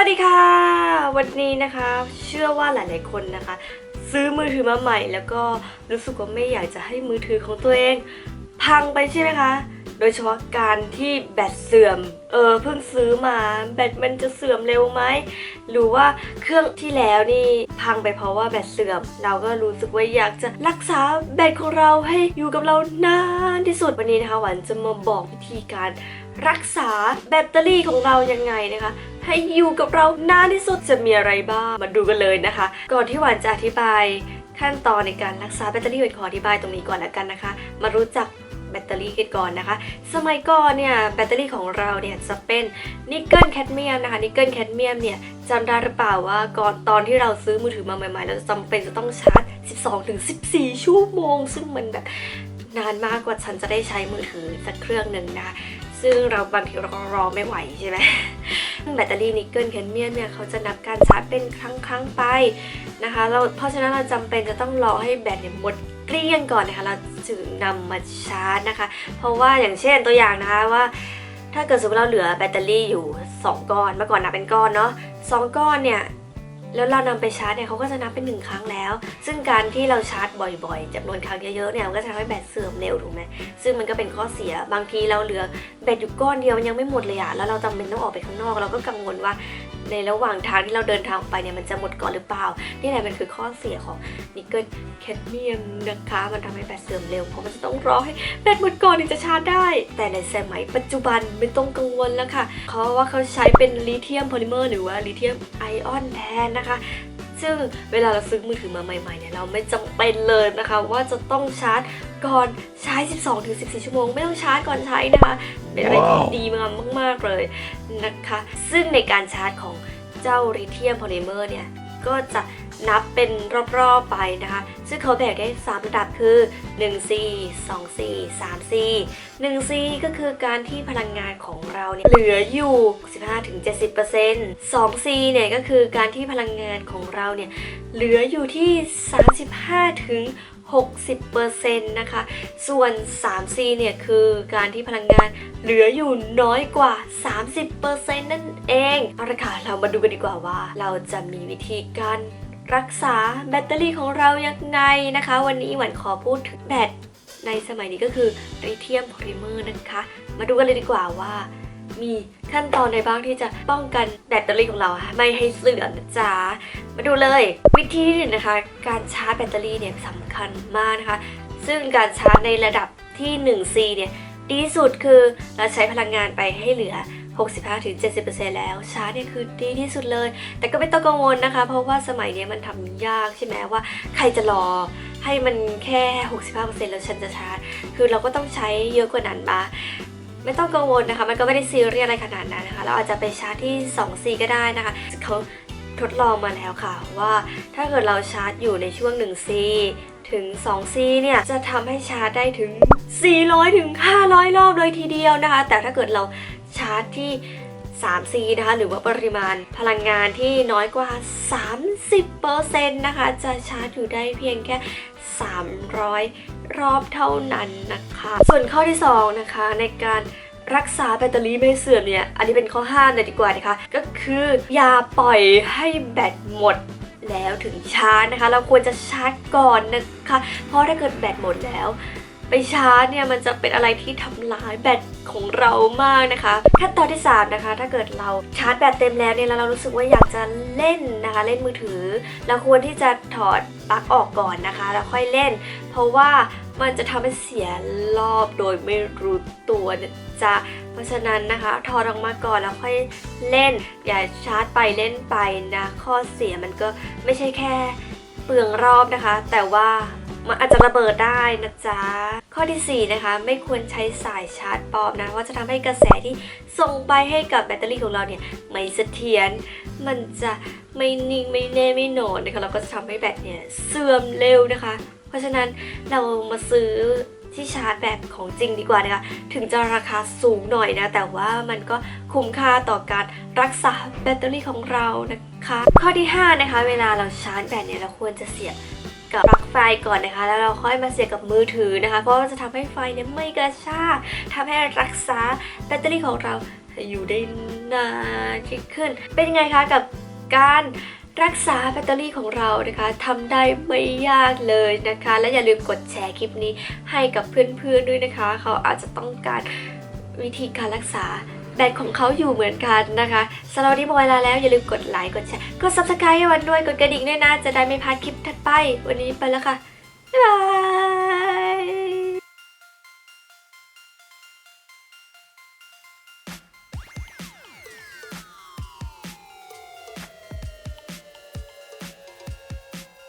วัสดีค่ะ วันนี้นะคะ เชื่อว่าหลาย ๆ คนนะคะ ซื้อมือถือมาใหม่ แล้วก็รู้สึกว่าไม่อยากจะให้มือถือของตัวเอง พังไปใช่ไหมคะ โดยเฉพาะการที่แบตเสื่อม เออเพิ่งซื้อมาแบตมันจะเสื่อมเร็วไหมหรือว่าเครื่องที่แล้วนี่พังไปเพราะว่าแบตเสื่อม เราก็รู้สึกว่าอยากจะรักษาแบตของเราให้อยู่กับเรานานที่สุดวันนี้นะคะหวันจะมาบอกวิธีการรักษาแบตเตอรี่ของเรายังไงนะคะ ให้อยู่กับเรานานที่สุดจะมีอะไรบ้าง มาดูกันเลยนะคะ ก่อนที่หวานจะอธิบาย ขั้นตอนในการรักษาแบตเตอรี่หวานขออธิบายตรงนี้ก่อนล้วกันนะคะ มารู้จักแบตเตอรี่กันก่อนนะคะ สมัยก่อนเนี่ยแบตเตอรี่ของเราเนี่ยจะเป็นนิกเกิลแคดเมียมนะคะ นิกเกิลแคดเมียมเนี่ยจำได้หรือเปล่าว่าก่อนตอนที่เราซื้อมือถือมาใหม่ๆ เราจะจำเป็นจะต้องชาร์จ 12-14 ชั่วโมง ซึ่งมันแบบนานมากกว่าฉันจะได้ใช้มือถือสักเครื่องหนึ่งนะคะซึ่งเราบางทีเราก็รอไม่ไหวใช่ไหม แบตเตอรี่นิกเกิลแคดเมียมเนี่ยเขาจะนับการชาร์จเป็นครั้งครั้งๆไปนะคะเราเพราะฉะนั้นเราจำเป็นจะต้องรอให้แบตเนี่ยหมดเกลี้ยงก่อนนะคะเราจึงนำมาชาร์จนะคะ เพราะว่าอย่างเช่นตัวอย่างนะคะว่า ถ้าเกิดสมมติเราเหลือแบตเตอรี่อยู่ 2 ก้อนเมื่อก่อนนับเป็นก้อนเนาะสองก้อนเนี่ย แล้วเรานำไปชาร์จเนี่ยเขาก็จะนับเป็นหนึ่งครั้งแล้ว ซึ่งการที่เราชาร์จบ่อยๆจำนวนครั้งเยอะๆเนี่ยมันก็จะทำให้แบตเสื่อมเร็วถูกไหมซึ่งมันก็เป็นข้อเสียบางทีเราเหลือแบตอยู่ก้อนเดียวมันยังไม่หมดเลยอะแล้วเราจำเป็นต้องออกไปข้างนอก เราก็กังวลว่า ในระหว่างทางที่เราเดินทางไปเนี่ยมันจะหมดก่อนหรือเปล่า นี่แหละมันคือข้อเสียของนิกเกิลแคดเมียมนะคะ มันทำให้แบตเสื่อมเร็ว เพราะมันจะต้องรอให้แบตหมดก่อนถึงจะชาร์จได้ แต่ในสมัยปัจจุบันไม่ต้องกังวลแล้วค่ะเพราะว่าเขาใช้เป็นลิเธียมโพลิเมอร์หรือว่าลิเธียมไอออนแทนนะคะ ซึ่งเวลาเราซื้อมือถือมาใหม่ๆเนี่ยเราไม่จำเป็นเลยนะคะว่าจะต้องชาร์จก่อนใช้ 12-14 ชั่วโมง ไม่ต้องชาร์จก่อนใช้นะคะ เป็นอะไรที่ดีมากมากๆเลยนะคะ ซึ่งในการชาร์จของเจ้าลิเธียมโพลิเมอร์เนี่ย ก็จะนับเป็นรอบๆไปนะคะ ซึ่งเขาแบ่งได้3ระดับคือ 1C 2C 3C 1C ก็คือการที่พลังงานของเราเนี่ยเหลืออยู่ 15-70% 2C เนี่ยก็คือการที่พลังงานของเราเนี่ยเหลืออยู่ที่ 35ถึง 60%นะคะ ส่วน 3C เนี่ยคือการที่พลังงานเหลืออยู่น้อยกว่า 30%นั่นเอง เอาละค่ะ เรามาดูกันดีกว่าว่า เราจะมีวิธีการรักษาแบตเตอรี่ของเรายังไงนะคะ วันนี้หวันขอพูดถึงแบตในสมัยนี้ก็คือลิเธียมโพลิเมอร์นะคะ มาดูกันเลยดีกว่าว่า มีขั้นตอนใดบ้างที่จะป้องกันแบตเตอรี่ของเราไม่ให้เสื่อมนะจ๊ะมาดูเลย วิธีที่หนึ่งนะคะ การชาร์จแบตเตอรี่เนี่ยสำคัญมากนะคะ ซึ่งการชาร์จในระดับที่ 1C เนี่ยดีที่สุดคือเราใช้พลังงานไปให้เหลือ 65-70%แล้วชาร์จเนี่ยคือดีที่สุดเลย แต่ก็ไม่ต้องกังวลนะคะ เพราะว่าสมัยนี้มันทำยากใช่ไหมว่าใครจะรอให้มันแค่ 65%แล้วฉันจะชาร์จ คือเราก็ต้องใช้เยอะกว่านั้นมา ไม่ต้องกังวลนะคะ มันก็ไม่ได้ซีเรียสอะไรขนาดนั้นนะคะ เราอาจจะไปชาร์จที่ 2C ก็ได้นะคะเขาทดลองมาแล้วค่ะว่าถ้าเกิดเราชาร์จอยู่ในช่วง 1C ถึง 2C เนี่ยจะทำให้ชาร์จได้ถึง 400 ถึง 500 รอบเลยทีเดียวนะคะ แต่ถ้าเกิดเราชาร์จที่ 3C นะคะ หรือว่าปริมาณพลังงานที่น้อยกว่า 30%นะคะ จะชาร์จอยู่ได้เพียงแค่ 300 รอบเท่านั้นนะคะ ส่วนข้อที่ 2 นะคะในการรักษาแบตเตอรี่ไม่ให้เสื่อมเนี่ย อันนี้เป็นข้อห้ามเลยดีกว่านะคะ ก็คืออย่าปล่อยให้แบตหมดแล้วถึงชาร์จนะคะ เราควรจะชาร์จก่อนนะคะ เพราะถ้าเกิดแบตหมดแล้ว ไปชาร์จเนี่ยมันจะเป็นอะไรที่ทำลายแบตของเรามากนะคะ ขั้นตอนที่ 3 นะคะ ถ้าเกิดเราชาร์จแบตเต็มแล้วเนี่ยแล้วเรารู้สึกว่าอยากจะเล่นนะคะ เล่นมือถือ เราควรที่จะถอดปลั๊กออกก่อนนะคะ แล้วค่อยเล่น เพราะว่ามันจะทำให้เสียรอบโดยไม่รู้ตัวจะเพราะฉะนั้นนะคะถอดออกมาก่อนแล้วค่อยเล่น อย่าชาร์จไปเล่นไปนะข้อเสียมันก็ไม่ใช่แค่เปลืองรอบนะคะ แต่ว่า มันอาจจะระเบิดได้นะจ๊ะ ข้อที่ 4 นะคะ ไม่ควรใช้สายชาร์จปลอมนะ ว่าจะทำให้กระแสที่ส่งไปให้กับแบตเตอรี่ของเราเนี่ยไม่เสถียร มันจะไม่นิ่งไม่แน่ไม่นอนนะคะเราก็จะทำให้แบตเนี่ยเสื่อมเร็วนะคะ เพราะฉะนั้นเรามาซื้อที่ชาร์จแบบของจริงดีกว่านะคะ ถึงจะราคาสูงหน่อยนะ แต่ว่ามันก็คุ้มค่าต่อการรักษาแบตเตอรี่ของเรานะคะ ข้อที่ 5 นะคะ เวลาเราชาร์จแบตเนี่ยเราควรจะเสียบ กับปลั๊กไฟก่อนนะคะ แล้วเราค่อยมาเสียบกับมือถือนะคะ เพราะว่าจะทำให้ไฟเนี่ยไม่กระชากทำให้รักษาแบตเตอรี่ของเราอยู่ได้นานขึ้น เป็นยังไงคะกับการรักษาแบตเตอรี่ของเรานะคะทำได้ไม่ยากเลยนะคะ และอย่าลืมกดแชร์คลิปนี้ให้กับเพื่อนๆด้วยนะคะ เขาอาจจะต้องการวิธีการรักษา แบตของเขาอยู่เหมือนกันนะคะสำหรับวันนี้หมดเวลาแล้วอย่าลืมกดไลค์กดแชร์กด subscribe ให้วันด้วยกดกระดิ่งด้วยนะจะได้ไม่พลาดคลิปถัดไป วันนี้ไปแล้วค่ะบ๊ายบาย